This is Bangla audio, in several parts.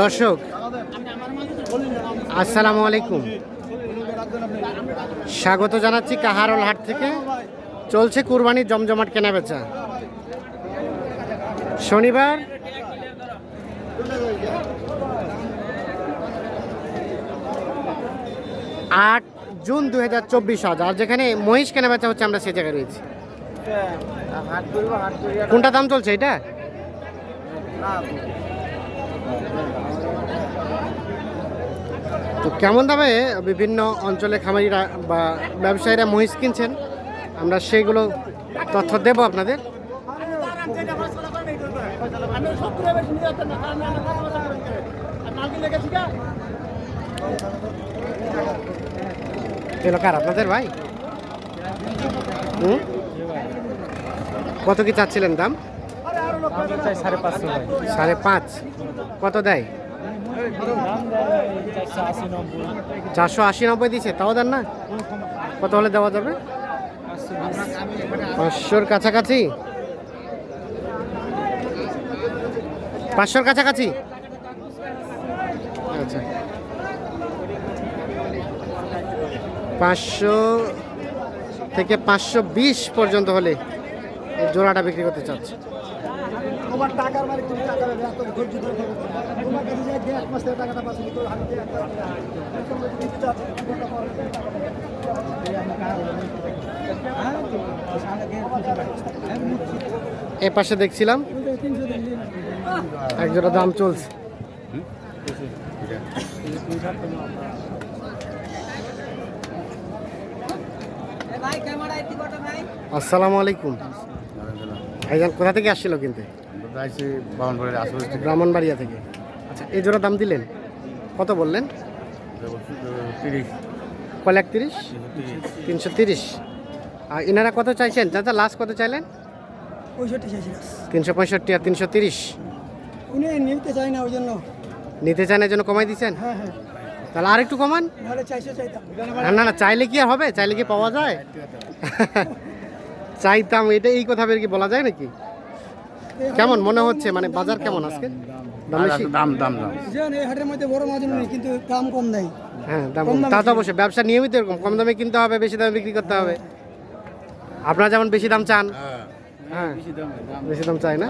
দর্শক, আসসালামু আলাইকুম। স্বাগত জানাচ্ছি কাহারল হাট থেকে। চলছে কুরবানির জমজমাট কেনা বেচা শনিবার, আট জুন দু হাজার চব্বিশ আজ। আর যেখানে মহিষ কেনা বেচা হচ্ছে, আমরা সে জায়গায় রয়েছি। কোনটা দাম চলছে এটা? তো কেমন দামে বিভিন্ন অঞ্চলে খামারিরা বা ব্যবসায়ীরা মহিষ কিনছেন? আমরা সেইগুলো তথ্য দেব আপনাদের। কার, আপনাদের ভাই? কত কি চাচ্ছিলেন দাম? সাড়ে পাঁচশো সাড়ে পাঁচ। কত দেয়? চারশো আশি নব্বই দিছে, তাও দেন না? কত হলে দেওয়া যাবে? পাঁচশোর কাছাকাছি। পাঁচশোর কাছাকাছি? আচ্ছা। পাঁচশো থেকে পাঁচশো বিশ পর্যন্ত হলে জোড়াটা বিক্রি করতে চাচ্ছে। তোমার টাকার তুমি টাকা ধৈর্য ধরে। তোমার কাছে যে মাস থেকে টাকাটা পাচ্ছি পারবে? এ পাশে দেখছিলাম তিনশো দিন দিন। এক জোড়া দাম চলছে আসসালামু আলাইকুম ভাইজান, কোথা থেকে আসছিল কিনতে ব্রাহ্মণবাড়িয়া থেকে। আচ্ছা এই জোড়া দাম দিলেন? কত বললেন? তিরিশ। কল একত্রিশ তিনশো তিরিশ। আর এনারা কত চাইছেন? চাচা লাস্ট কত চাইলেন? পঁয়ষট্টি চাইছি তিনশো পঁয়ষট্টি আর তিনশো তিরিশ। উনি নিতে চাই না ওই জন্য। নিতে চান এই জন্য কমাই দিচ্ছেন হ্যাঁ হ্যাঁ। তাহলে আর একটু কমান। না না না চাইলে কি আর হবে? চাইলে কি পাওয়া যায়? চাইতাম এটা এই কথা বের কি বলা যায় নাকি? কেমন মনে হচ্ছে? মানে বাজার কেমন আজকে? দাম দাম দাম এই হাটের মধ্যে বড় মাছ নেই কিন্তু দাম কম নেই। হ্যাঁ দাম কম। তা তো অবশ্যই ব্যবসা নিয়মিত এরকম। কম দামে কিনতে হবে বেশি দামে বিক্রি করতে হবে। আপনারা যেমন বেশি দাম চান। হ্যাঁ। বেশি দাম চাই না?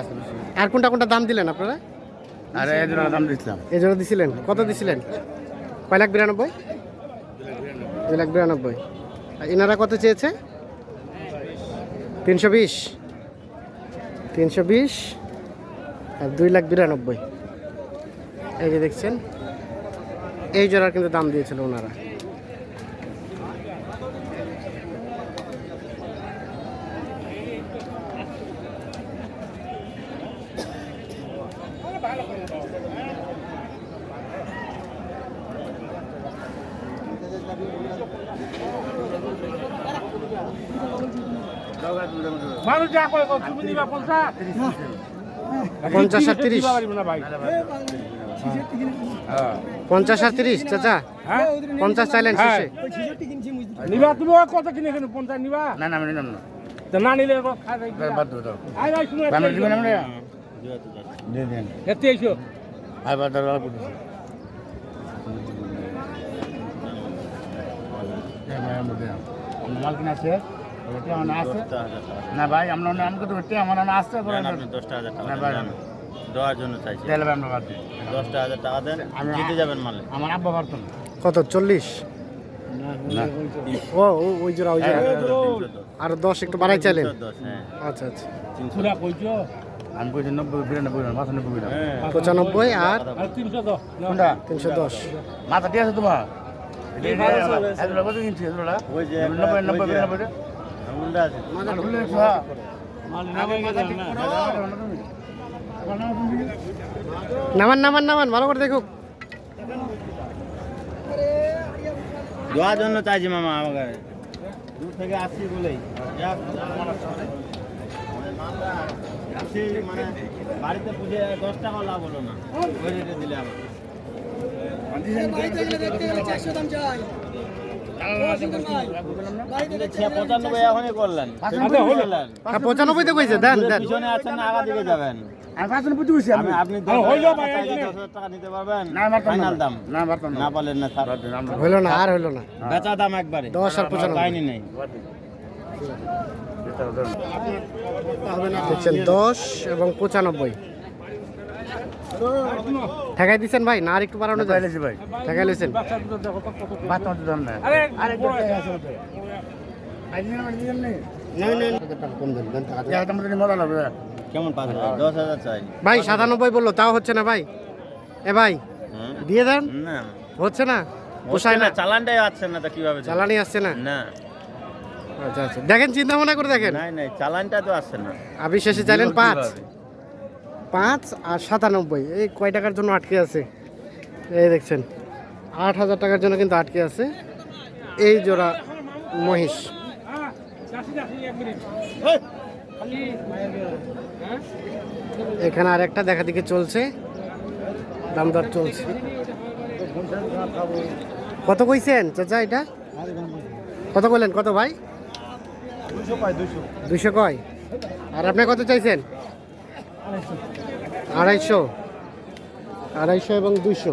আর কোনটা কোনটা দাম দিলেন আপনারা? আর এই জন্য দাম দিচ্ছিলাম এই জন্য দিছিলেন। কত দিছিলেন? কয় লাখ বিরানব্বই? দুই লাখ বিরানব্বই। আর এনারা কত চেয়েছে? তিনশো বিশ। তিনশো বিশ আর দুই লাখ বিরানব্বই। এই যে দেখছেন, এই জোড়ার কিন্তু দাম দিয়েছিল ওনারা। মানুষ যা কয় তুমি নিবা পঞ্চাশ। পঞ্চাশ আর তিরিশ। ভাই। পঞ্চাশ আর তিরিশ চাচা। হ্যাঁ? পঞ্চাশ চাইলেন হ্যাঁ। শেষে। নিবা তুমি কত কিনে কেন পঞ্চাশ নিবা? না না আমি নিলাম না। না নিলে মাল কিনা আছে? না ভাই আমরা আমাকে তো ওটা আমার না আসছে দশটা হাজার টাকা না ভাই। দেওয়ার জন্য চাইছি। তাহলে আমরা বাদ দিই। দশটা হাজার টাকা দেন আমি- জিতে যাবেন মালে। আমার আব্বা পারতো কত চল্লিশ? ও ও- ওই জোড়া ওই জোড়া। আর দশ একটু বাড়াই চাইলেন? দশ হ্যাঁ। আচ্ছা আচ্ছা। আমি কইছি নব্বই বিরানব্বই পাঁচানব্বই হ্যাঁ। পঁচানব্বই আর তিনশো দশ। তিনশো দশ। মাথা ঠিক আছে তোমার? নব্বই নব্বই বিরানব্বই নামান নামান নামান ভালো করে দেখুক। দেওয়ার জন্য চাইছি মামা আমাকে। দূর থেকে আসছি বলেই। আসছি মানে বাড়িতে পুজো দশ টাকা লাভ হলো না। ওই রেটে দিলে আবার পঁচানব্বই এখনই করলেন কইছে দেন দেন। পিছনে আছেন না। আগা দিকে যাবেন আপনি টাকা নিতে পারবেন ফাইনাল দাম না না পারলেন না স্যার হইল না আর হইল না। বেচা দাম একবারে। দশ আর পঁচানব্বই। নেই দশ এবং পঁচানব্বই। ঠেকাই দিচ্ছেন ভাই? না আর একটু বাড়ানো যায়? ভাই। ঠেকাই লেছেন ভাই সাতানব্বই বলল তাও হচ্ছে না ভাই? এ ভাই হ্যাঁ? দিয়ে দেন? হচ্ছে না? পোষায় না চালানটাই আসছে না তা কীভাবে? দেব? চালানি আসছে না? না। আচ্ছা আচ্ছা। দেখেন চিন্তা ভাবনা করে দেখেন। নাই নাই চালানটা তো আসছে না। আপনি শেষে চাইলেন পাঁচ? পাঁচ আর সাতানব্বই। এই কয় টাকার জন্য আটকে আছে? এই দেখছেন আট হাজার টাকার জন্য কিন্তু আটকে আছে। এই জোড়া মহিষ। এখানে আর একটা দেখা দেখি চলছে। দামদার চলছে। কত কইছেন চাচা এটা? কত কইলেন কত ভাই? দুশো কয়। আর আপনি কত চাইছেন? আড়াইশো। আড়াইশো এবং দুইশো।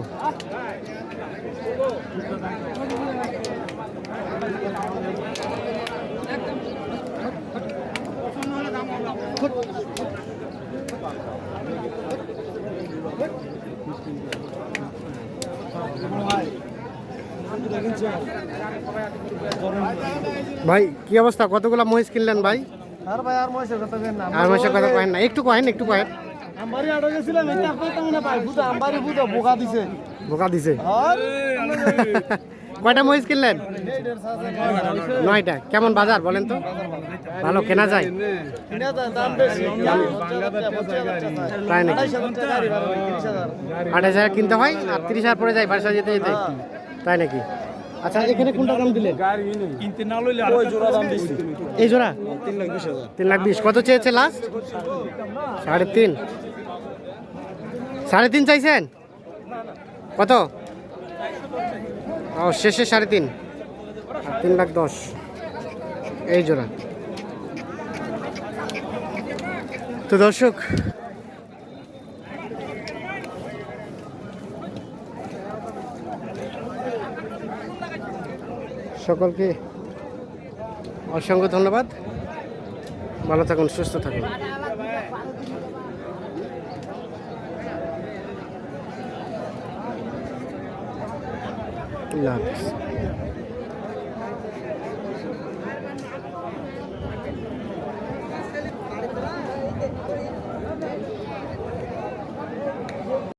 ভাই কি অবস্থা? কতগুলা মহিষ কিনলেন ভাই? আর ভাই আর মহিষের কথা কেন না। আর মহিষের কথা কয়েন না। একটু কয়েন একটু কয়েন। আমবাড়ি আড়ে গেছিলাম এটা কইতাম না ভাই বুঝা আমবাড়ি বুঝা বোকা দিছে। বোকা দিছে। কয়টা মহিষ কিনলেন? নয়টা। কেমন বাজার বলেন তো? ভালো কেনা যায়? নাকি? হাজার আঠাশ হাজার। কিনতে হয় আর তিরিশ হাজার পরে যায় বাসা যেতে যেতে? তাই নাকি? আচ্ছা এখানে কোনটা দাম দিলেন? ওই জোড়া দাম দিছি। এই জোড়া? লাখ বিশ হাজার। তিন লাখ বিশ। কত চেয়েছে লাস্ট সাড়ে তিন। সাড়ে তিন চাইছেন? কত? ও, শেষে সাড়ে তিন। তিন লাখ দশ। এই জোড়া। তো দর্শক, সকলকে অসংখ্য ধন্যবাদ। ভালো থাকুন, সুস্থ থাকুন। lápis.